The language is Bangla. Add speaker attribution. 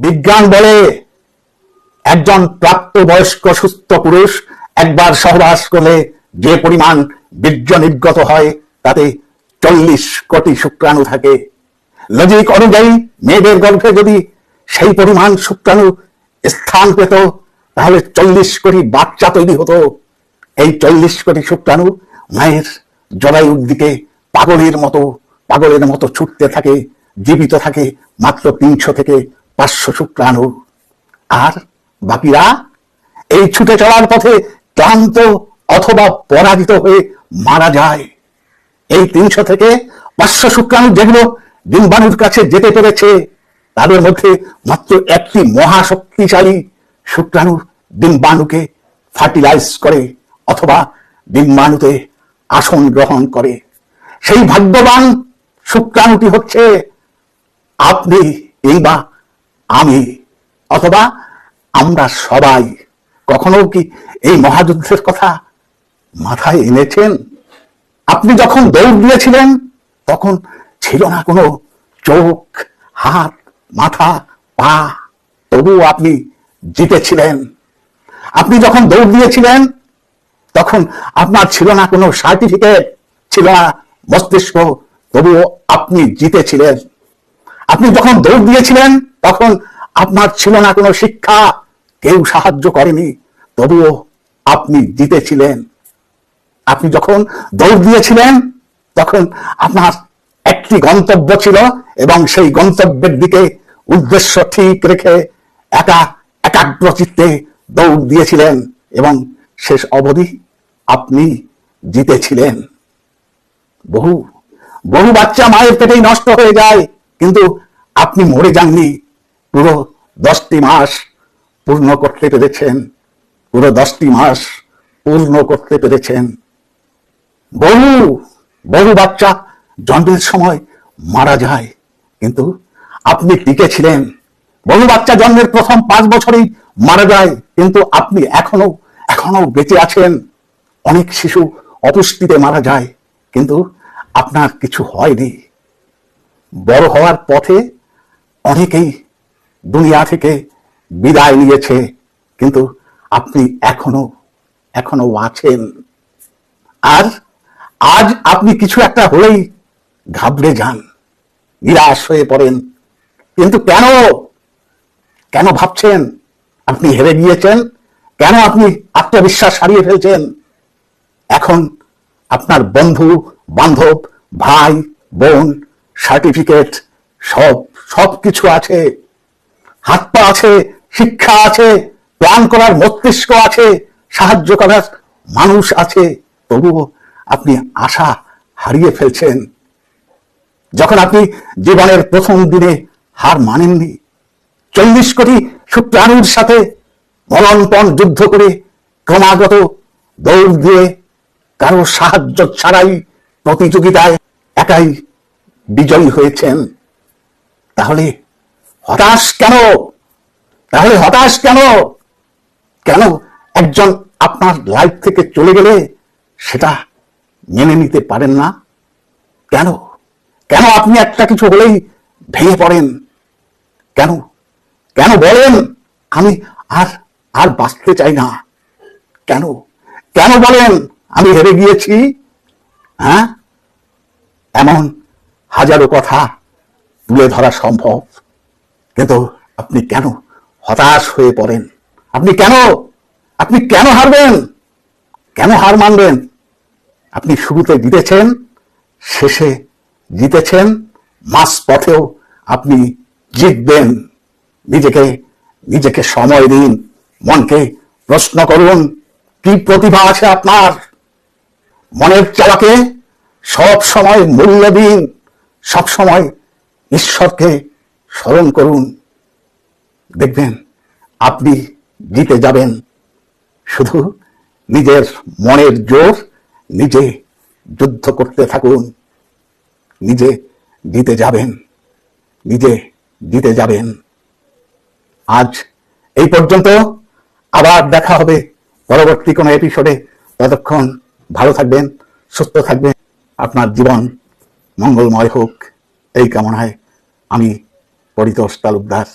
Speaker 1: বিজ্ঞান বলে একজন প্রাপ্তবয়স্ক সুস্থ পুরুষ একবার সহবাস করলে যে পরিমাণ বীর্য নির্গত হয়, তাতে চল্লিশ কোটি শুক্রাণু থাকে। লজিক অনুযায়ী মেয়েদের গর্ভে যদি সেই পরিমাণ শুক্রাণু স্থান পেত, তাহলে চল্লিশ কোটি বাচ্চা তৈরি হতো। এই চল্লিশ কোটি শুক্রাণু মায়ের জরায়ুর দিকে পাগলের মতো পাগলের মতো ছুটতে থাকে, জীবিত থাকে মাত্র তিনশো থেকে পাঁচশো শুক্রাণু আর বাকিরা এই ছুটে চলার পথে ক্লান্ত অথবা পরাজিত হয়ে মারা যায়। এই তিনশো থেকে পাঁচশো শুক্রাণু যেগুলো ডিম্বাণুর কাছে যেতে পেরেছে, তাদের মধ্যে মাত্র একটি মহাশক্তিশালী শুক্রাণু ডিম্বাণুকে ফার্টিলাইজ করে অথবা ডিম্বাণুতে আসন গ্রহণ করে। সেই ভাগ্যবান শুক্রাণুটি হচ্ছে, আপনি কিংবা আমি অথবা আমরা সবাই কখনো কি এই মহাযুদ্ধের কথা মাথায় এনেছেন? আপনি যখন দৌড় দিয়েছিলেন, তখন ছিল না কোনো চোখ, হাত, মাথা, পা, তবুও আপনি জিতেছিলেন। আপনি যখন দৌড় দিয়েছিলেন, তখন আপনার ছিল না কোনো সার্টিফিকেট ছিল না মস্তিষ্ক, তবুও আপনি জিতেছিলেন। আপনি যখন দৌড় দিয়েছিলেন, তখন আপনার ছিল না কোনো শিক্ষা। কেউ সাহায্য করেনি। তবুও আপনি জিতেছিলেন। আপনি যখন দৌড় দিয়েছিলেন, তখন আপনার একটি গন্তব্য ছিল এবং সেই গন্তব্যের দিকে উদ্দেশ্য ঠিক রেখে একা একাগ্র চিত্তে দৌড় দিয়েছিলেন এবং শেষ অবধি আপনি জিতেছিলেন। বহু বহু বাচ্চা মায়ের পেটেই নষ্ট হয়ে যায়। কিন্তু আপনি মরে যাননি। পুরো দশটি মাস পূর্ণ করতে পেরেছেন। পুরো দশটি মাস পূর্ণ করতে পেরেছেন। বহু বহু বাচ্চা জন্মের সময় মারা যায়। কিন্তু আপনি টিকে ছিলেন। বহু বাচ্চা জন্মের প্রথম পাঁচ বছরেই মারা যায়। কিন্তু আপনি এখনও এখনও বেঁচে আছেন। অনেক শিশু অপুষ্টিতে মারা যায়। কিন্তু আপনার কিছু হয়নি। বড় হওয়ার পথে অনেকেই দুনিয়া থেকে বিদায় নিয়েছে, কিন্তু আপনি এখনও এখনও আছেন। আর আজ আপনি কিছু একটা হলেই ঘাবড়ে যান, নিরাশ হয়ে পড়েন। কিন্তু কেন? কেন ভাবছেন? আপনি হেরে গিয়েছেন? কেন আপনি আত্মবিশ্বাস হারিয়ে ফেলছেন? এখন আপনার বন্ধু, বান্ধব, ভাই, বোন সার্টিফিকেট, সব সব কিছু আছে। হাত পা আছে, শিক্ষা আছে প্ল্যান করার মস্তিষ্ক আছে, সাহায্য করার মানুষ আছে। তবুও আপনি আশা হারিয়ে ফেলছেন। যখন আপনি জীবনের প্রথম দিনে হার মানেননি, চল্লিশ কোটি শুক্রাণুর সাথে মরণপণ যুদ্ধ করে ক্রমাগত দৌড় দিয়ে কারও সাহায্য ছাড়াই প্রতিযোগিতায় একাই বিজয়ী হয়েছেন, তাহলে হতাশ কেন? তাহলে হতাশ কেন? কেন একজন আপনার লাইফ থেকে চলে গেলে সেটা মেনে নিতে পারেন না? কেন? কেন আপনি একটা কিছু হলেই ভেঙে পড়েন? কেন? কেন বলেন? আমি আর আর বাঁচতে চাই না। কেন? কেন বলেন? আমি হেরে গিয়েছি হ্যাঁ? এমন হাজারো কথা তুলে ধরা সম্ভব। কিন্তু আপনি কেন হতাশ হয়ে পড়েন? আপনি কেন? আপনি কেন হারবেন? কেন হার মানবেন? আপনি শুরুতে জিতেছেন, শেষে জিতেছেন মাস পথেও আপনি জিতবেন। নিজেকে নিজেকে সময় দিন, মনকে প্রশ্ন করুন, কি প্রতিভা আছে আপনার? মনের চালাকে সব সময় মূল্য দিন। সব সময় ঈশ্বরকে স্মরণ করুন। দেখবেন, আপনি জিতে যাবেন। শুধু নিজের মনের জোর নিজে যুদ্ধ করতে থাকুন। নিজে জিতে যাবেন। নিজে জিতে যাবেন। আজ এই পর্যন্ত। আবার দেখা হবে পরবর্তী কোনো এপিসোডে ততক্ষণ ভালো থাকবেন, সুস্থ থাকবেন। আপনার জীবন মঙ্গলময় হোক এই কামনায় আমি পরিতোষ তালুকদার।